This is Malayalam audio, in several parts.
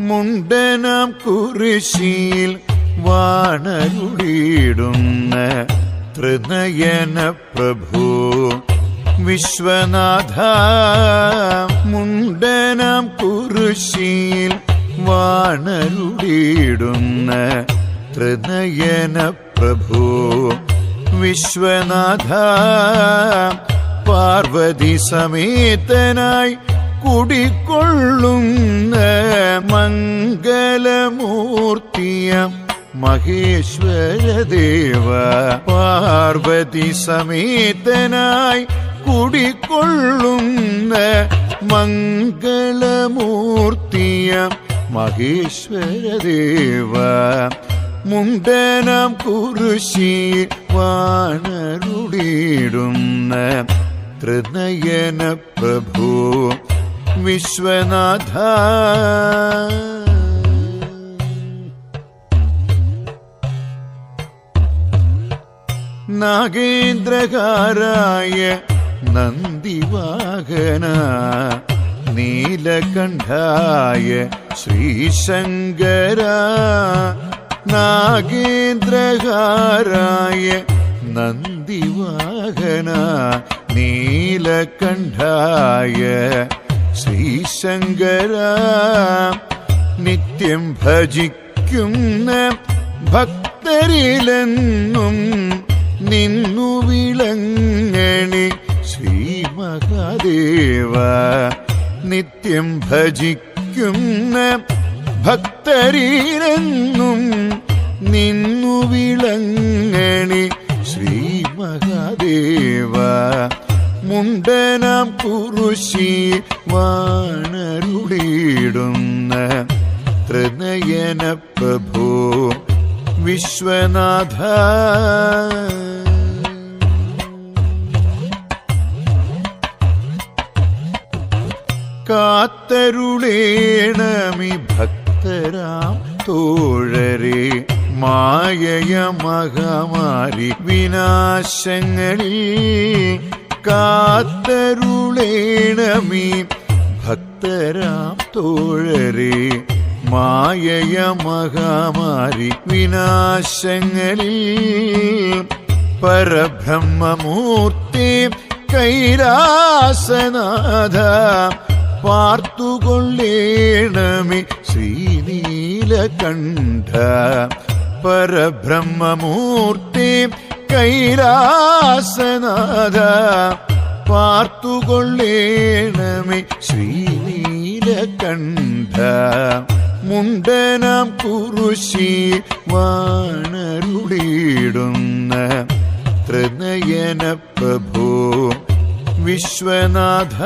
മുണ്ടനാം കുരിശിയിൽ വാണരുളിയിടുന്ന ത്രിനയന പ്രഭു. വിശ്വനാഥ മുണ്ടനാം കുരിശിയിൽ വാണരുളിയിടുന്ന ത്രിനയന പ്രഭു. വിശ്വനാഥ പാർവതി സമേതനായി കുടിക്കൊള്ളുന്ന മംഗലമൂർത്തിയ മഹേശ്വരദേവ പാർവതി സമേതനായി കുടിക്കൊള്ളുന്ന മംഗളമൂർത്തിയ മഹേശ്വരദേവ മുണ്ടനം കുരുശി വാനരുടീടുന്ന ത്രിനയന പ്രഭു വിശ്വനാഥ. നാഗേന്ദ്രകാരായ നന്ദിവാഹന നീലകണ്ഠായ ശ്രീശങ്കര നാഗേന്ദ്രകാരായ നന്ദിവാഹന നീലകണ്ഠായ ശ്രീശങ്കര നിത്യം ഭജിക്കുന്ന ഭക്തരിലെന്നും നിന്നു വിളങ്ങണി ശ്രീ മഹാദേവ നിത്യം ഭജിക്കുന്ന ഭക്തരിലെന്നും നിന്നു വിളങ്ങണി ശ്രീ മഹാദേവ മുണ്ടനാം കുറുശി വാണരുളിയിടുന്ന ത്രിനയന പ്രഭു വിശ്വനാഥ. കാത്തരുളേണമി ഭക്തരാം തോഴരെ മായയ മഹമാരി വിനാശങ്ങളിൽ കാത്തരുളേണമി ഭക്തരാം തോഴരെ മായയ മഹാമാരി വിനാശങ്ങളിൽ പരബ്രഹ്മമൂർത്തി കൈലാസനാഥ പാർത്തുകൊള്ളേണമേ ശ്രീനീലകണ്ഠ. പരബ്രഹ്മമൂർത്തി കൈലാസനാഥ പാർത്തുകൊള്ളേണമേ ശ്രീനീലകണ്ഠ. മുണ്ടനാം കുറുശി വാണരുളിയിടുന്ന ത്രിനയന പ്രഭു വിശ്വനാഥ.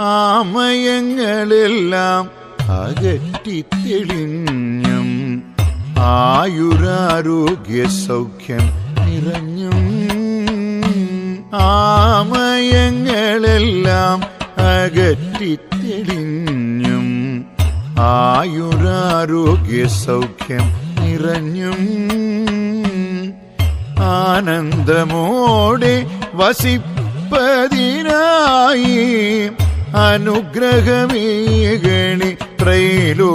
ആമയങ്ങളെല്ലാം അകറ്റി അകറ്റിത്തെളിഞ്ഞും ആയുരാരോഗ്യ സൗഖ്യം നിറഞ്ഞും ആമയങ്ങളെല്ലാം അകറ്റിത്തെളിഞ്ഞും ആയുരാരോഗ്യ സൗഖ്യം നിറഞ്ഞും ആനന്ദമോടെ വസിപ്പതിനായി അനുഗ്രഹമേകണി ത്രൈലോക്യനാഥ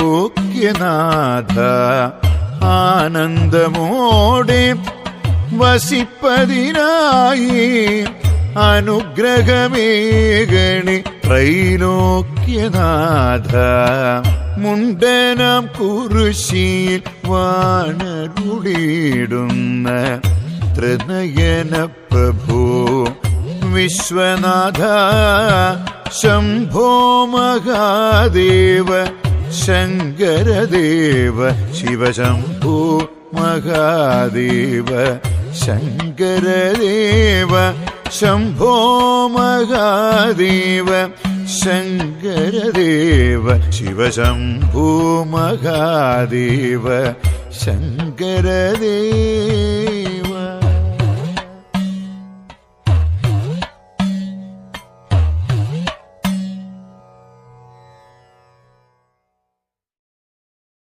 ആനന്ദമോടെ വസിപ്പതിനായി അനുഗ്രഹമേകണി ത്രൈലോക്യനാഥ മുണ്ടനാം കുരിശിയിൽ വാണരുളിയിടുന്ന ത്രിനയന പ്രഭു വിശ്വനാഥ ശംഭോ മഹാദേവ ശങ്കരദേവ ശിവശംഭോ മഹാദേവ ശങ്കരദേവ ശംഭോ മഹാദേവ ശങ്കരദേവ ശിവശംഭോ മഹാദേവ ശങ്കരദേവ